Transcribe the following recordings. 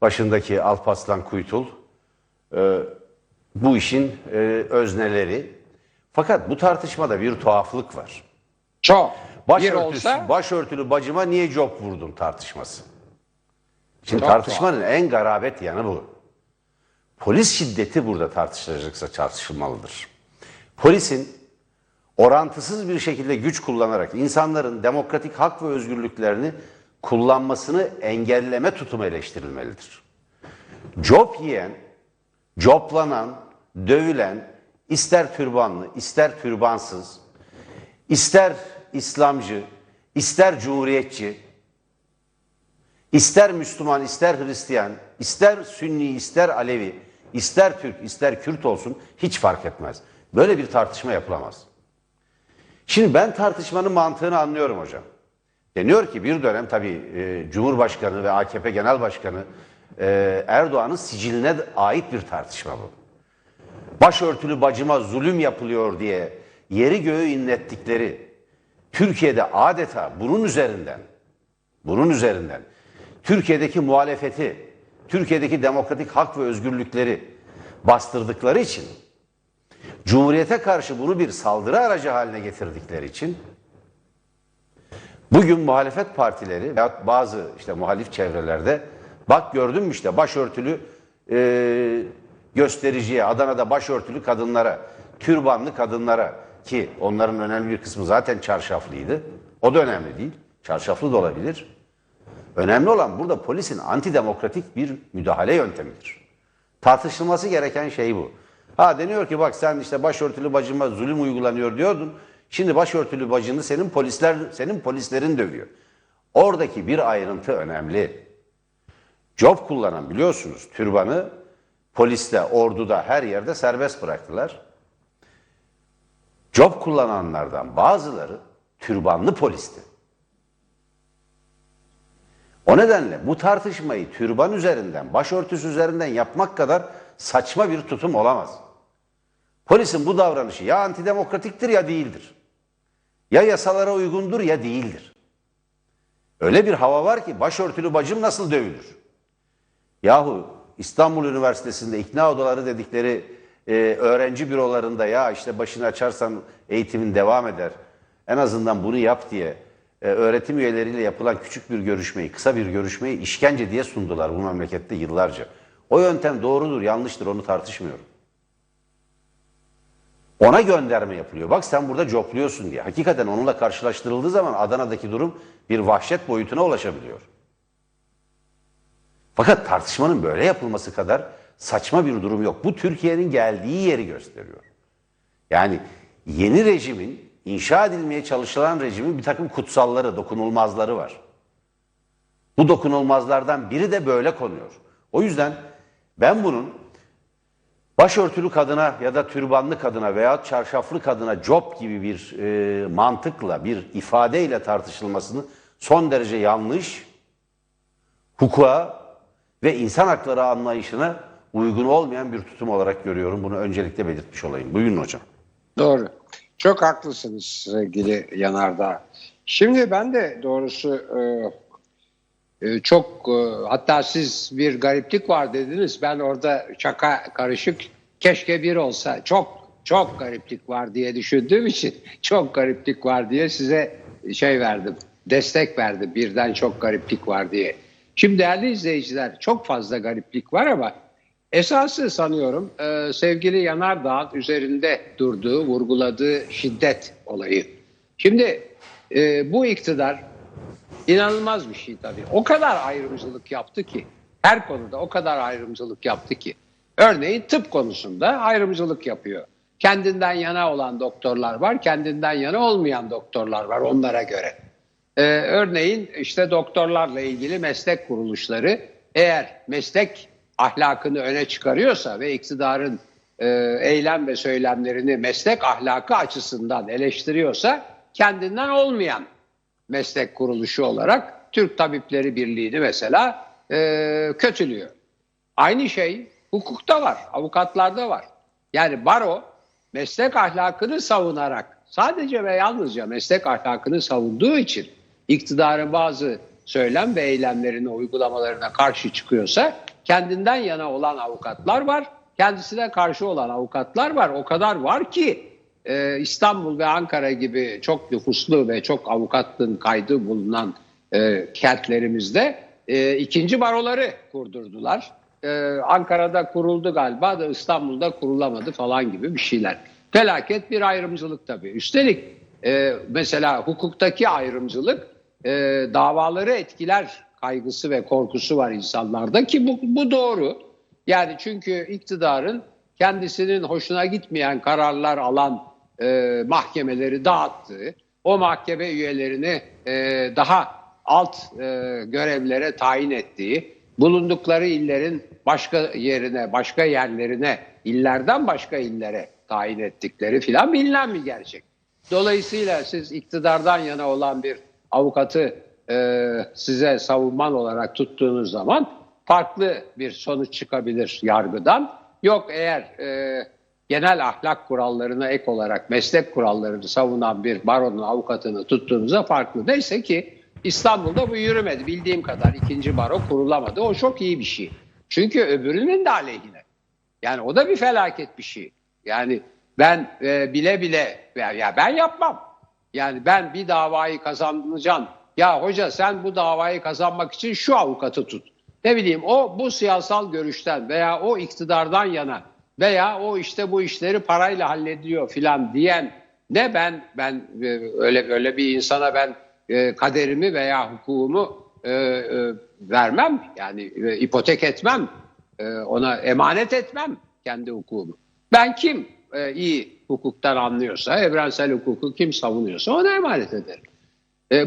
başındaki Alpaslan Kuytul e, bu işin e, özneleri. Fakat bu tartışmada bir tuhaflık var. Çok. Başörtüsü, olsa başörtülü bacıma niye job vurdun tartışması. Şimdi Çok tartışmanın en garabet yanı bu. Polis şiddeti burada tartışılacaksa tartışılmalıdır. Polisin orantısız bir şekilde güç kullanarak insanların demokratik hak ve özgürlüklerini kullanmasını engelleme tutumu eleştirilmelidir. Job yiyen, joplanan, dövülen, ister türbanlı, ister türbansız, ister İslamcı, ister Cumhuriyetçi, ister Müslüman, ister Hristiyan, ister Sünni, ister Alevi, ister Türk, ister Kürt olsun hiç fark etmez. Böyle bir tartışma yapılamaz. Şimdi ben tartışmanın mantığını anlıyorum hocam. Deniyor ki bir dönem tabii e, Cumhurbaşkanı ve AKP Genel Başkanı e, Erdoğan'ın siciline ait bir tartışma bu. Başörtülü bacıma zulüm yapılıyor diye yeri göğü inlettikleri Türkiye'de adeta bunun üzerinden bunun üzerinden Türkiye'deki muhalefeti, Türkiye'deki demokratik hak ve özgürlükleri bastırdıkları için Cumhuriyete karşı bunu bir saldırı aracı haline getirdikleri için bugün muhalefet partileri veya bazı işte muhalif çevrelerde bak gördün mü işte başörtülü e, göstericiye Adana'da başörtülü kadınlara türbanlı kadınlara ki onların önemli bir kısmı zaten çarşaflıydı. O da önemli değil. Çarşaflı da olabilir. Önemli olan burada polisin antidemokratik bir müdahale yöntemidir. Tartışılması gereken şey bu. Ha deniyor ki bak sen işte başörtülü bacıma zulüm uygulanıyor diyordun. Şimdi başörtülü bacını senin polisler senin polislerin dövüyor. Oradaki bir ayrıntı önemli. Job kullanan biliyorsunuz türbanı poliste, orduda her yerde serbest bıraktılar. Job kullananlardan bazıları türbanlı polisti. O nedenle bu tartışmayı türban üzerinden, başörtüsü üzerinden yapmak kadar saçma bir tutum olamaz. Polisin bu davranışı ya antidemokratiktir ya değildir. Ya yasalara uygundur ya değildir. Öyle bir hava var ki başörtülü bacım nasıl dövülür? Yahu İstanbul Üniversitesi'nde ikna odaları dedikleri e, öğrenci bürolarında ya işte başını açarsan eğitimin devam eder. En azından bunu yap diye e, öğretim üyeleriyle yapılan küçük bir görüşmeyi, kısa bir görüşmeyi işkence diye sundular bu memlekette yıllarca. O yöntem doğrudur, yanlıştır onu tartışmıyorum. Ona gönderme yapılıyor. Bak sen burada copluyorsun diye. Hakikaten onunla karşılaştırıldığı zaman Adana'daki durum bir vahşet boyutuna ulaşabiliyor. Fakat tartışmanın böyle yapılması kadar saçma bir durum yok. Bu Türkiye'nin geldiği yeri gösteriyor. Yani yeni rejimin, inşa edilmeye çalışılan rejimin bir takım kutsalları, dokunulmazları var. Bu dokunulmazlardan biri de böyle konuyor. O yüzden ben bunun başörtülü kadına ya da türbanlı kadına veya çarşaflı kadına job gibi bir e, mantıkla, bir ifadeyle tartışılmasını son derece yanlış, hukuka ve insan hakları anlayışına uygun olmayan bir tutum olarak görüyorum. Bunu öncelikle belirtmiş olayım. Buyurun hocam. doğru. Çok haklısınız sevgili Yanardağ. Şimdi ben de doğrusu e, çok e, hatta siz bir gariplik var dediniz. Ben orada şaka karışık keşke bir olsa çok çok gariplik var diye düşündüğüm için çok gariplik var diye size şey verdim. Destek verdim birden çok gariplik var diye. Şimdi değerli izleyiciler çok fazla gariplik var ama esası sanıyorum e, sevgili Yanardağ üzerinde durduğu, vurguladığı şiddet olayı. Şimdi e, bu iktidar inanılmaz bir şey tabii. O kadar ayrımcılık yaptı ki her konuda o kadar ayrımcılık yaptı ki. Örneğin tıp konusunda ayrımcılık yapıyor. Kendinden yana olan doktorlar var, kendinden yana olmayan doktorlar var onlara göre. Ee, örneğin işte doktorlarla ilgili meslek kuruluşları eğer meslek ahlakını öne çıkarıyorsa ve iktidarın e, eylem ve söylemlerini meslek ahlakı açısından eleştiriyorsa kendinden olmayan meslek kuruluşu olarak Türk Tabipleri Birliği'ni mesela e, kötülüyor. Aynı şey hukukta var, avukatlarda var. Yani baro meslek ahlakını savunarak sadece ve yalnızca meslek ahlakını savunduğu için iktidarın bazı söylem ve eylemlerine, uygulamalarına karşı çıkıyorsa kendinden yana olan avukatlar var. Kendisine karşı olan avukatlar var. O kadar var ki e, İstanbul ve Ankara gibi çok nüfuslu ve çok avukatlığın kaydı bulunan e, kentlerimizde e, ikinci baroları kurdurdular. E, Ankara'da kuruldu galiba da İstanbul'da kurulamadı falan gibi bir şeyler. Felaket bir ayrımcılık tabii. Üstelik e, mesela hukuktaki ayrımcılık davaları etkiler kaygısı ve korkusu var insanlarda ki bu, bu doğru. Yani çünkü iktidarın kendisinin hoşuna gitmeyen kararlar alan e, mahkemeleri dağıttığı, o mahkeme üyelerini e, daha alt e, görevlere tayin ettiği, bulundukları illerin başka yerine, başka yerlerine, illerden başka illere tayin ettikleri filan bilinen bir gerçek. Dolayısıyla siz iktidardan yana olan bir avukatı e, size savunman olarak tuttuğunuz zaman farklı bir sonuç çıkabilir yargıdan. Yok eğer e, genel ahlak kurallarına ek olarak meslek kurallarını savunan bir baronun avukatını tuttuğunuzda farklı. Neyse ki İstanbul'da bu yürümedi. Bildiğim kadar ikinci baro kurulamadı. O çok iyi bir şey. Çünkü öbürünün de aleyhine. Yani o da bir felaket bir şey. Yani ben e, bile bile ya, ya ben yapmam. Yani ben bir davayı kazanacağım. Ya hoca sen bu davayı kazanmak için şu avukatı tut. Ne bileyim o bu siyasal görüşten veya o iktidardan yana veya o işte bu işleri parayla hallediyor filan diyen ne ben ben e, öyle öyle bir insana ben e, kaderimi veya hukukumu e, vermem yani ipotek etmem ona emanet etmem kendi hukukumu. Ben kim iyi hukuktan anlıyorsa, evrensel hukuku kim savunuyorsa ona emanet ederim.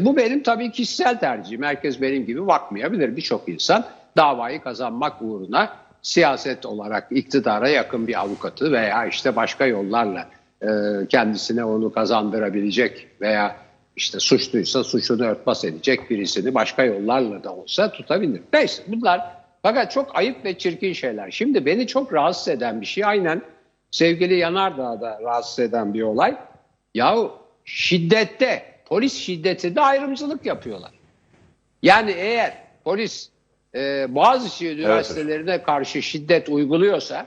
Bu benim tabii kişisel tercihim. Herkes benim gibi bakmayabilir. Birçok insan davayı kazanmak uğruna siyaset olarak iktidara yakın bir avukatı veya işte başka yollarla e, kendisine onu kazandırabilecek veya işte suçluysa suçunu örtbas edecek birisini başka yollarla da olsa tutabilir. Neyse bunlar fakat çok ayıp ve çirkin şeyler. Şimdi beni çok rahatsız eden bir şey aynen sevgili Yanardağ'da rahatsız eden bir olay. Yahu şiddette, polis şiddetinde ayrımcılık yapıyorlar. Yani eğer polis e, Boğaziçi üniversitelerine karşı şiddet uyguluyorsa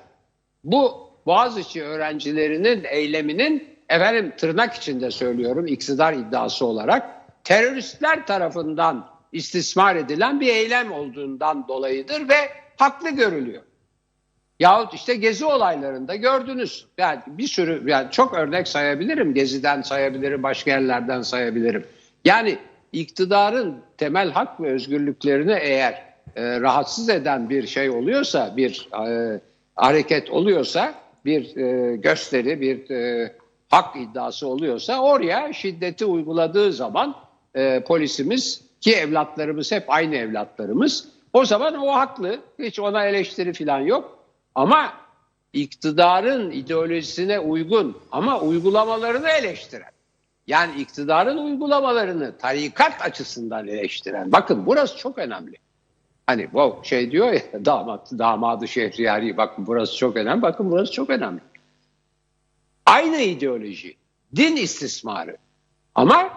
bu Boğaziçi öğrencilerinin eyleminin efendim tırnak içinde söylüyorum iktidar iddiası olarak teröristler tarafından istismar edilen bir eylem olduğundan dolayıdır ve haklı görülüyor. Yahut işte gezi olaylarında gördünüz. Yani bir sürü yani çok örnek sayabilirim. Geziden sayabilirim, başka yerlerden sayabilirim. Yani iktidarın temel hak ve özgürlüklerini eğer e, rahatsız eden bir şey oluyorsa, bir e, hareket oluyorsa, bir e, gösteri, bir e, hak iddiası oluyorsa oraya şiddeti uyguladığı zaman e, polisimiz ki evlatlarımız hep aynı evlatlarımız o zaman o haklı. Hiç ona eleştiri falan yok. Ama iktidarın ideolojisine uygun ama uygulamalarını eleştiren. Yani iktidarın uygulamalarını tarikat açısından eleştiren. Bakın burası çok önemli. Hani bu şey diyor ya damat, damadı şehriyari bakın burası çok önemli. Bakın burası çok önemli. Aynı ideoloji. Din istismarı. Ama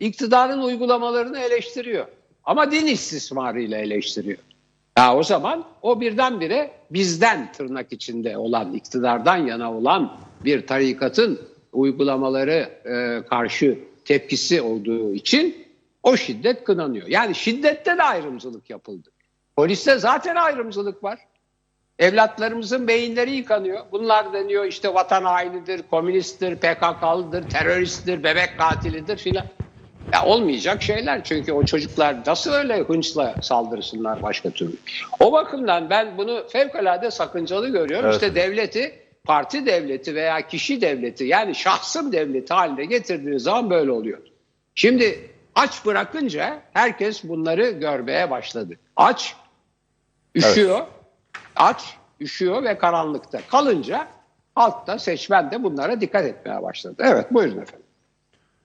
iktidarın uygulamalarını eleştiriyor. Ama din istismarıyla eleştiriyor. Ya o zaman o birdenbire bizden tırnak içinde olan, iktidardan yana olan bir tarikatın uygulamaları e, karşı tepkisi olduğu için o şiddet kınanıyor. Yani şiddette de ayrımcılık yapıldı. Poliste zaten ayrımcılık var. Evlatlarımızın beyinleri yıkanıyor. Bunlar deniyor işte vatan hainidir, komünisttir, PKK'lıdır, teröristtir, bebek katilidir filan. Ya olmayacak şeyler çünkü o çocuklar nasıl öyle hınçla saldırsınlar başka türlü. O bakımdan ben bunu fevkalade sakıncalı görüyorum. Evet. İşte devleti parti devleti veya kişi devleti yani şahsım devleti haline getirdiği zaman böyle oluyor. Şimdi aç bırakınca herkes bunları görmeye başladı. Aç, üşüyor, aç, üşüyor ve karanlıkta kalınca halk da seçmen de bunlara dikkat etmeye başladı. Evet buyurun efendim.